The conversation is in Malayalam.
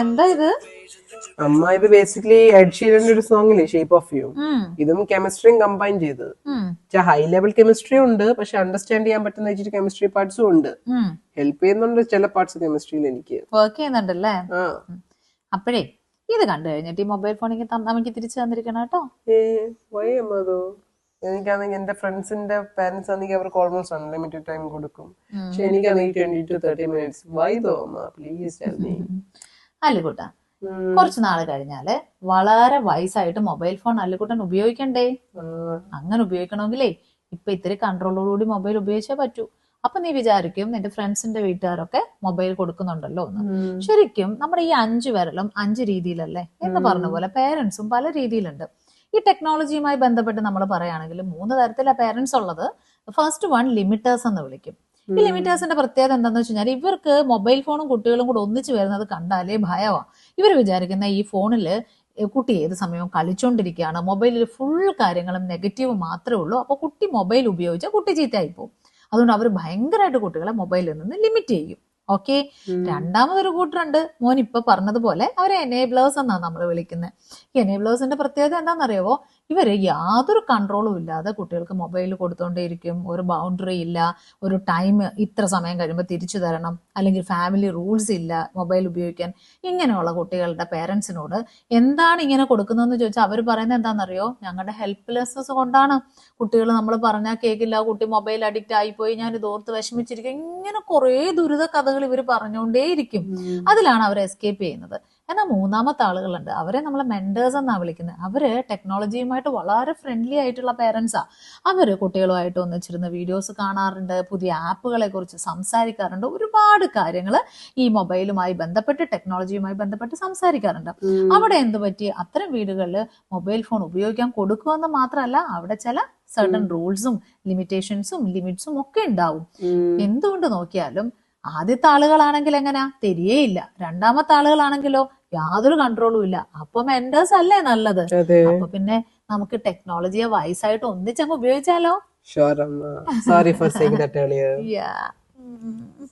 എന്താ ഇത്? അമ്മ ഇത് ബേസിക്കലി എഡ് ഷീരന്റെ ഒരു സോങ് ഇല്ലേ ഷേപ്പ് ഓഫ് യു ഇതും കെമിസ്ട്രിയും കമ്പൈൻ ചെയ്തത് ഹൈ ലെവൽ കെമിസ്ട്രി ഉണ്ട് പക്ഷെ അണ്ടർസ്റ്റാൻഡ് ചെയ്യാൻ പറ്റുന്ന ഇച്ചിരി കെമിസ്ട്രി പാർട്സും ഉണ്ട്. ഹെൽപ്പ് ചെയ്യുന്നുണ്ട് ചില പാർട്സ് കെമിസ്ട്രിയിൽ എനിക്ക്. വർക്ക് ചെയ്യുന്നുണ്ടല്ലേ? അപ്പോഴേ ഇത് കണ്ടു കഴിഞ്ഞിട്ട് ഈ മൊബൈൽ ഫോണിക്ക് നമുക്ക് തിരിച്ചു തന്നിരിക്കണം കേട്ടോ. എനിക്കാണെങ്കിൽ എന്റെ ഫ്രണ്ട്സിന്റെ പാരന്റ്സ് ആണെങ്കിൽ അവർക്ക് ഓൾമോസ്റ്റ് അൺലിമിറ്റഡ് ടൈം കൊടുക്കും. പക്ഷെ എനിക്കാണെങ്കിൽ twenty two thirty minutes why please tell me അല്ലുകൂട്ട കുറച്ച് നാൾ കഴിഞ്ഞാൽ വളരെ വയസ്സായിട്ട് മൊബൈൽ ഫോൺ അല്ലുകൂട്ടൻ ഉപയോഗിക്കണ്ടേ? അങ്ങനെ ഉപയോഗിക്കണമെങ്കിലേ ഇപ്പൊ ഇത്തിരി കൺട്രോളോടുകൂടി മൊബൈൽ ഉപയോഗിച്ചേ പറ്റൂ. അപ്പൊ നീ വിചാരിക്കും നിന്റെ ഫ്രണ്ട്സിന്റെ വീട്ടുകാരൊക്കെ മൊബൈൽ കൊടുക്കുന്നുണ്ടല്ലോ എന്ന്. ശരിക്കും നമ്മുടെ ഈ അഞ്ചു വിരലും അഞ്ച് രീതിയിലല്ലേ എന്ന് പറഞ്ഞ പോലെ പേരൻസും പല രീതിയിലുണ്ട്. ഈ ടെക്നോളജിയുമായി ബന്ധപ്പെട്ട് നമ്മൾ പറയുകയാണെങ്കിൽ മൂന്ന് തരത്തിലാണ് പേരൻസ് ഉള്ളത്. ഫസ്റ്റ് വൺ ലിമിറ്റേഴ്സ് എന്ന് വിളിക്കും. ഈ ലിമിറ്റേഴ്സിന്റെ പ്രത്യേകത എന്താണെന്ന് വെച്ച് കഴിഞ്ഞാൽ ഇവർക്ക് മൊബൈൽ ഫോണും കുട്ടികളും കൂടെ ഒന്നിച്ച് വരുന്നത് കണ്ടാലേ ഭയമാണ് ഇവർ വിചാരിക്കുന്ന ഈ ഫോണിൽ കുട്ടി ഏത് സമയവും കളിച്ചുകൊണ്ടിരിക്കുകയാണ് മൊബൈലിൽ ഫുൾ കാര്യങ്ങളും നെഗറ്റീവ് മാത്രമേ ഉള്ളൂ. അപ്പോൾ കുട്ടി മൊബൈൽ ഉപയോഗിച്ചാൽ കുട്ടി ചീത്തയായി പോകും. അതുകൊണ്ട് അവർ ഭയങ്കരമായിട്ട് കുട്ടികളെ മൊബൈലിൽ നിന്ന് ലിമിറ്റ് ചെയ്യും. ഓക്കെ? രണ്ടാമതൊരു കൂട്ടറുണ്ട്. മോൻ ഇപ്പൊ പറഞ്ഞതുപോലെ അവരെ എനേബ്ലേഴ്സ് എന്നാണ് നമ്മൾ വിളിക്കുന്നത് ഈ എനേബിളേഴ്സിന്റെ പ്രത്യേകത എന്താണെന്നറിയാവോ ഇവർ യാതൊരു കൺട്രോളും ഇല്ലാതെ കുട്ടികൾക്ക് മൊബൈൽ കൊടുത്തോണ്ടേയിരിക്കും. ഒരു ബൗണ്ടറി ഇല്ല. ഒരു ടൈം ഇത്ര സമയം കഴിയുമ്പോൾ തിരിച്ചു തരണം. അല്ലെങ്കിൽ ഫാമിലി റൂൾസ് ഇല്ല മൊബൈൽ ഉപയോഗിക്കാൻ. ഇങ്ങനെയുള്ള കുട്ടികളുടെ പേരൻസിനോട് എന്താണ് ഇങ്ങനെ കൊടുക്കുന്നതെന്ന് ചോദിച്ചാൽ അവർ പറയുന്നത് എന്താണെന്നറിയോ? ഞങ്ങളുടെ ഹെൽപ്ലെസ്നെസ് കൊണ്ടാണ്. കുട്ടികൾ നമ്മൾ പറഞ്ഞാൽ കേൾക്കില്ല കുട്ടി മൊബൈൽ അഡിക്റ്റ് ആയിപ്പോയി ഞാൻ ഇത് ഓർത്ത് വിഷമിച്ചിരിക്കും. ഇങ്ങനെ കുറേ ദുരിത കഥകൾ ഇവർ പറഞ്ഞുകൊണ്ടേയിരിക്കും അതിലാണ് അവർ എസ്കേപ്പ് ചെയ്യുന്നത്. എന്നാൽ മൂന്നാമത്തെ ആളുകളുണ്ട്. അവരെ നമ്മൾ മെന്റേഴ്സ് എന്നാണ് വിളിക്കുന്നത്. അവർ ടെക്നോളജിയുമായിട്ട് വളരെ ഫ്രണ്ട്ലി ആയിട്ടുള്ള പേരൻസാ അവർ കുട്ടികളുമായിട്ട് ഒന്നിച്ചിരുന്ന് വീഡിയോസ് കാണാറുണ്ട് പുതിയ ആപ്പുകളെ കുറിച്ച് സംസാരിക്കാറുണ്ട്. ഒരുപാട് കാര്യങ്ങൾ ഈ മൊബൈലുമായി ബന്ധപ്പെട്ട് ടെക്നോളജിയുമായി ബന്ധപ്പെട്ട് സംസാരിക്കാറുണ്ട്. അവിടെ എന്ത് പറ്റി? അത്തരം വീടുകളിൽ മൊബൈൽ ഫോൺ ഉപയോഗിക്കാൻ കൊടുക്കുമെന്ന് മാത്രമല്ല അവിടെ ചില സർട്ടൺ റൂൾസും ലിമിറ്റേഷൻസും ലിമിറ്റ്സും ഒക്കെ ഉണ്ടാവും. എന്തുകൊണ്ട് നോക്കിയാലും ആദ്യത്തെ ആളുകളാണെങ്കിൽ എങ്ങനാ? തെരിയേയില്ല. രണ്ടാമത്തെ ആളുകളാണെങ്കിലോ യാതൊരു കൺട്രോളും ഇല്ല. അപ്പൊ മെന്റേഴ്സ് അല്ലേ നല്ലത്? അതെ. അപ്പൊ പിന്നെ നമുക്ക് ടെക്നോളജിയെ വയസ്സായിട്ട് ഒന്നിച്ചങ്ങ് ഉപയോഗിച്ചാലോ? Sure sorry for saying that earlier Yeah. Hmm.